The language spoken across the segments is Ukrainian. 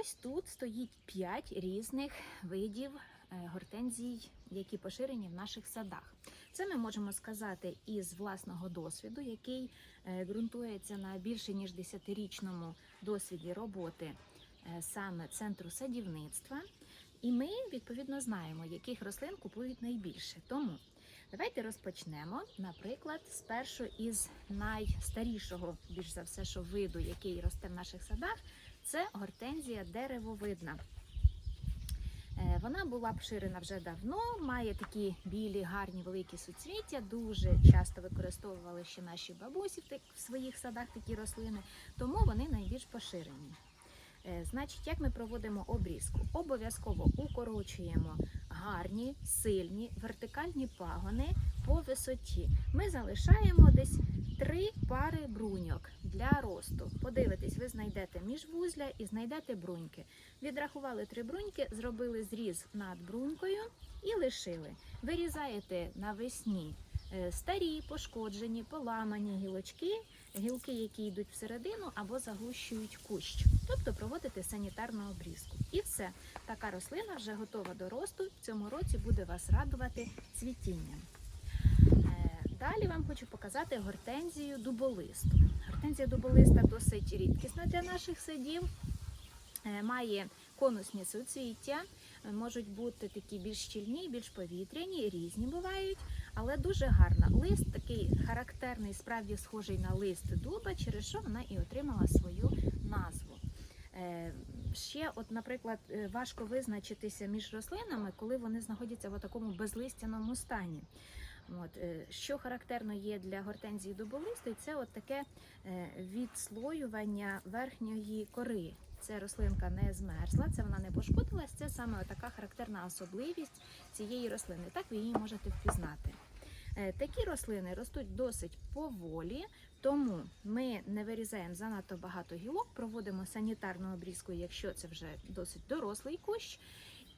ось тут стоїть 5 різних видів е, гортензій, які поширені в наших садах. Це ми можемо сказати із власного досвіду, який е, ґрунтується на більше ніж 10-річному досвіді роботи е, саме центру садівництва. І ми відповідно знаємо, яких рослин купують найбільше. Тому давайте розпочнемо, наприклад, спершу із найстарішого, більш за все, що виду, який росте в наших садах, це гортензія деревовидна. Е, Вона була поширена вже давно, має такі білі, гарні великі суцвіття. Дуже часто використовували ще наші бабусі в своїх садах такі рослини, тому вони найбільш поширені. Е, Значить, як ми проводимо обрізку? Обов'язково укорочуємо гарні, сильні, вертикальні пагони по висоті. Ми залишаємо десь три пари бруньок для росту. Подивитесь, ви знайдете міжвузля і знайдете бруньки. Відрахували три бруньки, зробили зріз над брунькою і лишили. Вирізаєте навесні е, старі, пошкоджені, поламані гілочки, гілки, які йдуть всередину або загущують кущ. Тобто проводите санітарну обрізку. І все, така рослина вже готова до росту. В цьому році буде вас радувати цвітінням. Е, Далі вам хочу показати гортензію дуболисту. Гортензія дуболиста досить рідкісна для наших садів. Е, Має конусні суцвіття, е, можуть бути такі більш щільні, більш повітряні, різні бувають, але дуже гарна. Лист такий характерний, справді схожий на лист дуба, через що вона і отримала свою назву. Е, Ще, от, наприклад, е, важко визначитися між рослинами, коли вони знаходяться в такому безлистяному стані. От, е, що характерно є для гортензії дуболистої, це от таке відслоювання верхньої кори. Це рослинка не змерзла, це вона не пошкодилась. Це саме така характерна особливість цієї рослини. Так ви її можете впізнати. Е, Такі рослини ростуть досить поволі, тому ми не вирізаємо занадто багато гілок, проводимо санітарну обрізку, якщо це вже досить дорослий кущ.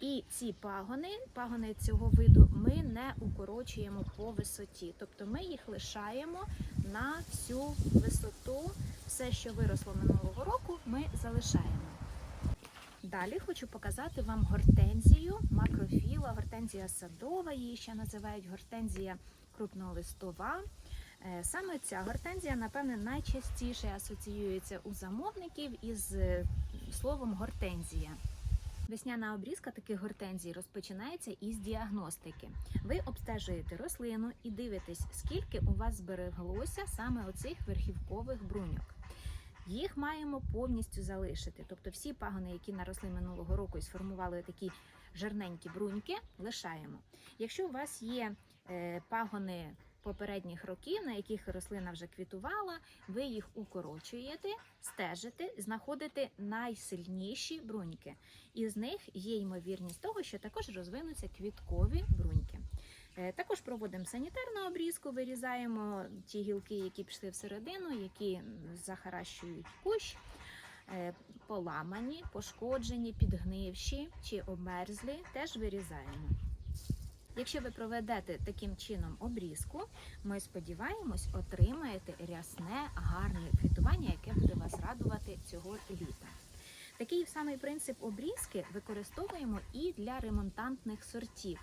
І ці пагони, пагони цього виду, ми не укорочуємо по висоті. Тобто ми їх лишаємо на всю висоту. Все, що виросло минулого року, ми залишаємо. Далі хочу показати вам гортензію макрофіла, гортензія садова, її ще називають гортензія крупнолистова. Е, Саме ця гортензія, напевне, найчастіше асоціюється у замовників із е, словом гортензія. Весняна обрізка таких гортензій розпочинається із діагностики. Ви обстежуєте рослину і дивитесь, скільки у вас збереглося саме оцих верхівкових бруньок. Їх маємо повністю залишити. Тобто всі пагони, які наросли минулого року і сформували такі жирненькі бруньки, лишаємо. Якщо у вас є пагони попередніх років, на яких рослина вже квітувала, ви їх укорочуєте, стежите, знаходите найсильніші бруньки. І з них є ймовірність того, що також розвинуться квіткові бруньки. Е, Також проводимо санітарну обрізку, вирізаємо ті гілки, які пішли всередину, які захаращують кущ, е, поламані, пошкоджені, підгнивші чи обмерзлі, теж вирізаємо. Якщо ви проведете таким чином обрізку, ми сподіваємось, отримаєте рясне, гарне квітування, яке буде вас радувати цього літа. Такий самий принцип обрізки використовуємо і для ремонтантних сортів.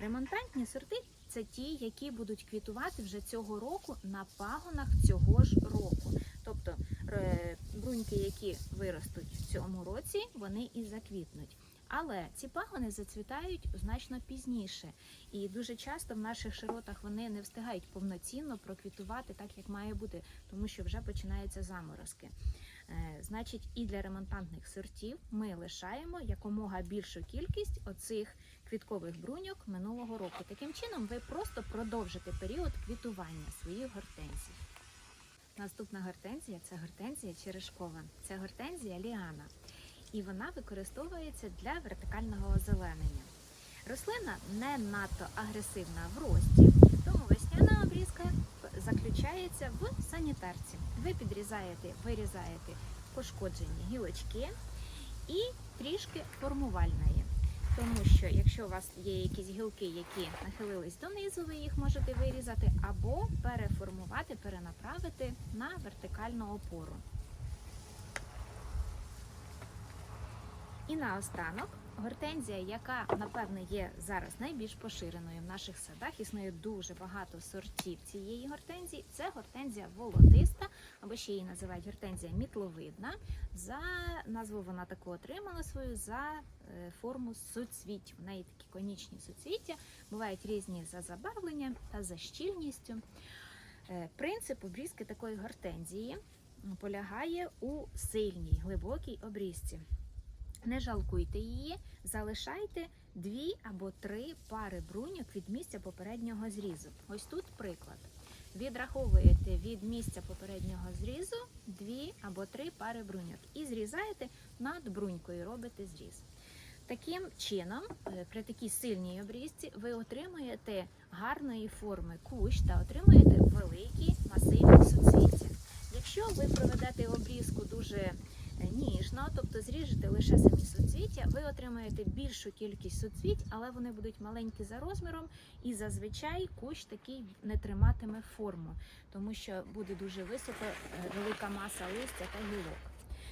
Ремонтантні сорти це ті, які будуть квітувати вже цього року на пагонах цього ж року. Тобто е, бруньки, які виростуть в цьому році, вони і заквітнуть. Але ці пагони зацвітають значно пізніше, і дуже часто в наших широтах вони не встигають повноцінно проквітувати так, як має бути, тому що вже починаються заморозки. Е, Значить, і для ремонтантних сортів ми лишаємо якомога більшу кількість оцих квіткових бруньок минулого року. Таким чином, ви просто продовжите період квітування своїх гортензій. Наступна гортензія це гортензія черешкова. Це гортензія ліана. І вона використовується для вертикального озеленення. Рослина не надто агресивна в рості, тому весняна обрізка заключається в санітарці. Ви підрізаєте, вирізаєте пошкоджені гілочки і трішки формувальної. Тому що якщо у вас є якісь гілки, які нахилились донизу, ви їх можете вирізати або переформувати, перенаправити на вертикальну опору. І наостанок гортензія, яка напевне є зараз найбільш поширеною в наших садах, існує дуже багато сортів цієї гортензії. Це гортензія волотиста, або ще її називають гортензія мітловидна. За назву вона таку отримала свою за е, форму суцвіття. В неї такі конічні суцвіття, бувають різні за забарвленням та за щільністю. Е, Принцип обрізки такої гортензії полягає у сильній глибокій обрізці. Не жалкуйте її, залишайте дві або три пари бруньок від місця попереднього зрізу. Ось тут приклад. Відраховуєте від місця попереднього зрізу дві або три пари бруньок і зрізаєте над брунькою, робите зріз. Таким чином, е, при такій сильній обрізці, ви отримуєте гарної форми кущ та отримуєте великі масивні суцвіття. Якщо ви проведете обрізку дуже ніжно, тобто зріжете лише самі суцвіття, ви отримаєте більшу кількість суцвіть, але вони будуть маленькі за розміром, і зазвичай кущ такий не триматиме форму, тому що буде дуже висока е, велика маса листя та гілок.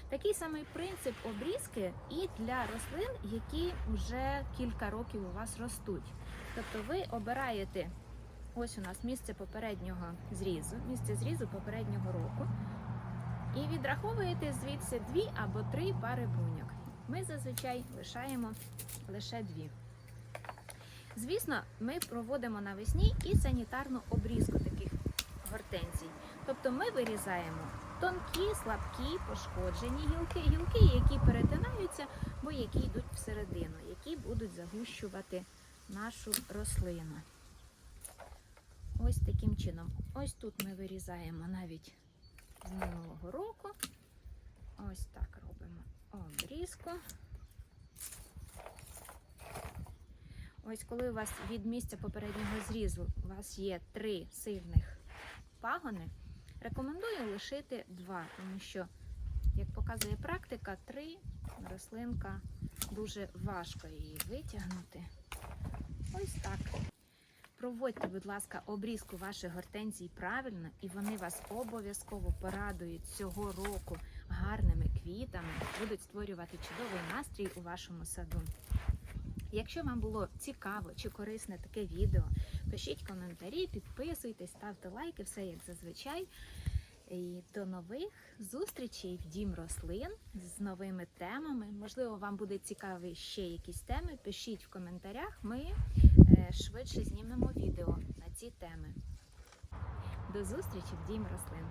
Такий самий принцип обрізки і для рослин, які вже кілька років у вас ростуть. Тобто ви обираєте ось у нас місце попереднього зрізу, місце зрізу попереднього року, відраховуєте звідси дві або три пари бруньок. Ми зазвичай лишаємо лише дві. Звісно, ми проводимо навесні і санітарну обрізку таких гортензій. Тобто ми вирізаємо тонкі, слабкі, пошкоджені гілки, гілки, які перетинаються, бо які йдуть всередину, які будуть загущувати нашу рослину. Ось таким чином. Ось тут ми вирізаємо навіть з минулого року. Ось так робимо обрізку. Ось коли у вас від місця попереднього зрізу у вас є три сильних пагони, рекомендую лишити два, тому що, як показує практика, три рослинка дуже важко її витягнути. Ось так. Проводьте, будь ласка, обрізку ваших гортензій правильно, і вони вас обов'язково порадують цього року гарними квітами, будуть створювати чудовий настрій у вашому саду. Якщо вам було цікаво чи корисне таке відео, пишіть коментарі, підписуйтесь, ставте лайки, все як зазвичай. І до нових зустрічей в Дім рослин з новими темами. Можливо, вам буде цікаві ще якісь теми. Пишіть в коментарях. Ми е, швидше знімемо відео на ці теми. До зустрічі в Дім рослин.